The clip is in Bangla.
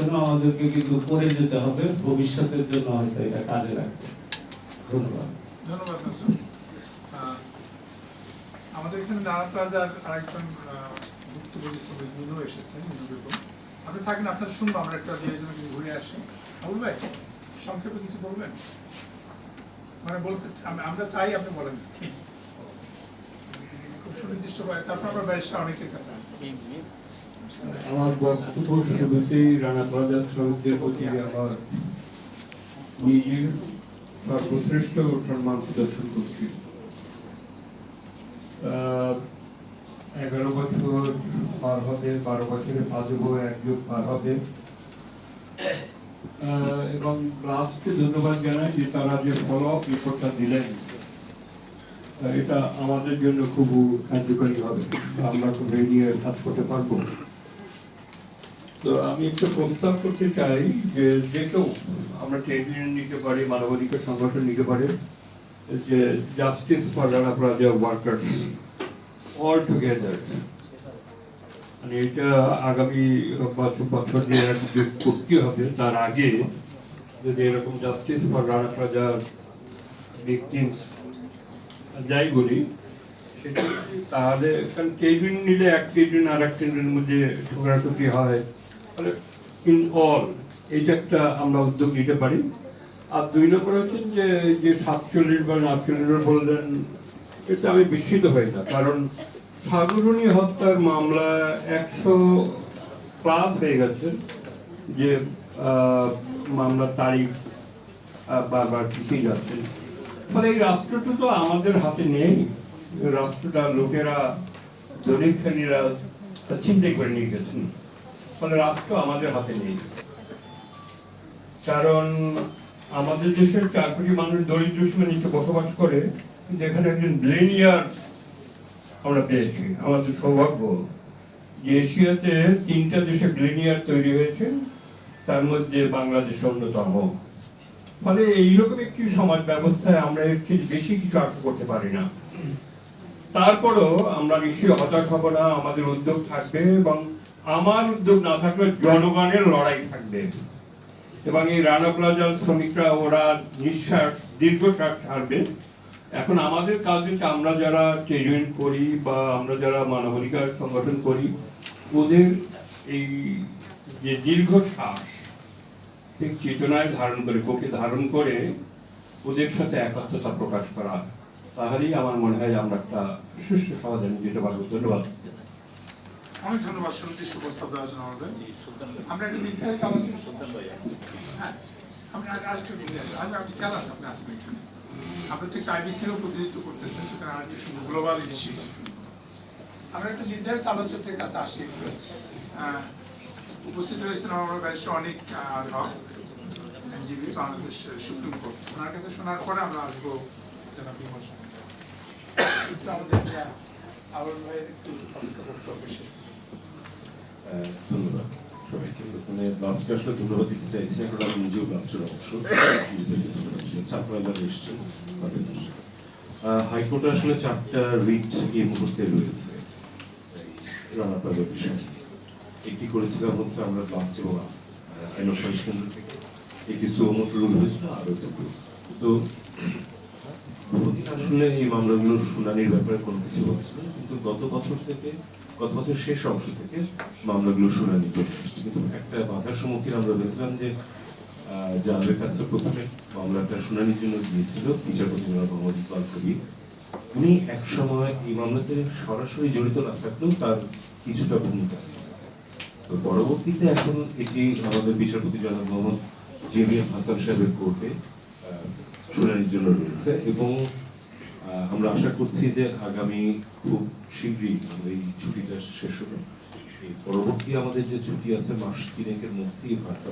জন্য আমাদেরকে কিন্তু করে যেতে হবে। ভবিষ্যতের জন্য হয়তো এটা কাজে লাগবে। ধন্যবাদ। ধন্যবাদ আমাদের এখানে নানা প্লাজার আরেকজন ভুক্তভোগী শ্রমিক মিনু এসেছেন মিনু বেগম। আপনি থাকেন আপনার শুনব আমরা একটা দিয়ে জন্য ঘুরে আসি। আবুল ভাই সংক্ষেপে কিছু বলবেন? মানে বলতে আমরা চাই আপনি বলেন কি খুব সুনির্দিষ্ট ভাবে তারপর আমরা ব্যারিস্টার অনেকের কাছে। আমার বক্তব্য শুরুতেই রানা প্লাজা শ্রমিকদের প্রতি আমার নিজের সর্বশ্রেষ্ঠ সম্মান প্রদর্শন করছি। এগারো বছর পার হবে, বারো বছরে বাজবো এক যুগ পার হবে। এবং লাস্টকে ধন্যবাদ জানাই যে তারা যে ফলো আপ রিপোর্টটা দিলেন এটা আমাদের জন্য খুব কার্যকরী হবে। আমরা খুব এই নিয়ে কাজ করতে পারব। তো আমি একটু প্রস্তাব করতে চাই যে যে কেউ আমরা ট্রেড ইউনিয়ন নিতে পারি, মানবাধিকার সংগঠন নিতে পারে, যে justice for Rana Plaza workers all together মানে এটা আগামী বছর বছর যে করতে হবে, তার আগে যদি এরকম justice for Rana Plaza victims যাই বলি, সেটা তাহলে কারণ কেবিন নিলে এক কেবিন আর এক কেবিনের মধ্যে ঠোকরাটুকি হয়। তাহলে ইন অল এইটা একটা আমরা উদ্যোগ নিতে পারি। আর দুই নম্বর হচ্ছে যে যে সাতচল্লিশ বা বললেন, এটা আমি বিস্মিত হই না। কারণ সাগরণী হত্যার মামলা একশো প্লাস হয়ে গেছে যে মামলার তারিখ বারবার যাচ্ছে। ফলে এই রাষ্ট্রটা তো আমাদের হাতে নেই। রাষ্ট্রটা লোকেরা দলিত শ্রেণীরা চিন্তাই করে নিয়ে গেছেন। ফলে রাষ্ট্র আমাদের হাতে নেই। কারণ আমাদের দেশের চার কোটি মানুষ দরিদ্র সীমা নিচে বসবাস করে এখানে একজন ব্লেনিয়ার আমরা পেয়েছি। আমাদের সৌভাগ্য, যে এশিয়াতে তিনটা দেশে ব্লেনিয়ার তৈরি হয়েছে, তার মধ্যে বাংলাদেশ অন্যতম। ফলে এইরকম একটি সমাজ ব্যবস্থায় আমরা বেশি কিছু আশা করতে পারি না। তারপরও আমরা নিশ্চয়ই হতাশ হব না, আমাদের উদ্যোগ থাকবে এবং আমার উদ্যোগ না থাকলে জনগণের লড়াই থাকবে। এবং এই রানা প্লাজার শ্রমিকরা, ওরা নিঃশ্বাস, দীর্ঘশ্বাস ছাড়বে। এখন আমাদের কাজ হচ্ছে আমরা যারা ট্রেড করি বা আমরা যারা মানবাধিকার সংগঠন করি, ওদের এই যে দীর্ঘশ্বাস, ঠিক চেতনায় ধারণ করে, বুকে ধারণ করে, ওদের সাথে একাত্মতা প্রকাশ করা। তাহলেই আমার মনে হয় আমরা একটা সুষ্ঠু সমাধানে যেতে পারব। ধন্যবাদ। অনেক ধন্যবাদ সুনির্দিষ্ট প্রস্তাব দেওয়ার জন্য আমাদের। আমরা একটা নির্ধারিত আলোচনা হ্যাঁ আমরা আরেকটু। আমি আমি খেয়াল আছে আপনি আসবেন এখানে। আপনি তো একটা আইবিসিরও প্রতিনিধিত্ব করতেছেন শুনুন গ্লোবাল ইনিশিয়েটিভ আমরা একটা নির্ধারিত কাছে আসি একটু। উপস্থিত হয়েছেন আমার ব্যারিস্টার অনেক হক আইনজীবী বাংলাদেশ সুপ্রিম কোর্ট। ওনার কাছে শোনার পরে আমরা আসব জনাব বিমল আসলে দিতে চাইছি এখন আমি নিজেও ক্লাসের অংশ হাইকোর্টে আসলে চারটা রিট এই মুহূর্তে রয়েছে রানা প্লাজা বিষয় একটি করেছিলাম হচ্ছে আমরা লাস্ট এবং আইন থেকে একটি সুমত রুল হয়েছিল আরও দুটো তো বহুদিন আসলে এই মামলাগুলোর শুনানির ব্যাপারে কোনো কিছু হচ্ছে কিন্তু গত বছর থেকে, গত বছর শেষ অংশ থেকে মামলাগুলো শুনানি চলে আসছে কিন্তু একটা বাধার সম্মুখীন আমরা হয়েছিলাম যে যাদের কাছে প্রথমে মামলাটা শুনানির জন্য গিয়েছিল, বিচারপতি মোহাম্মদ ইকবাল কবির উনি এক সময় এই মামলাতে সরাসরি জড়িত না থাকলেও তার কিছুটা ভূমিকা ছিল তো পরবর্তীতে এখন এটি আমাদের বিচারপতি জনাব মোহাম্মদ জেমিয়া হাসান সাহেবের কোর্টে শুনানির জন্য রয়েছে এবং আমরা আশা করছি যে আগামী খুব শীঘ্রই এই ছুটিটা শেষ হবে। পরবর্তী আমাদের যে ছুটি আছে মাস তিনেকের মধ্যেই হয়তো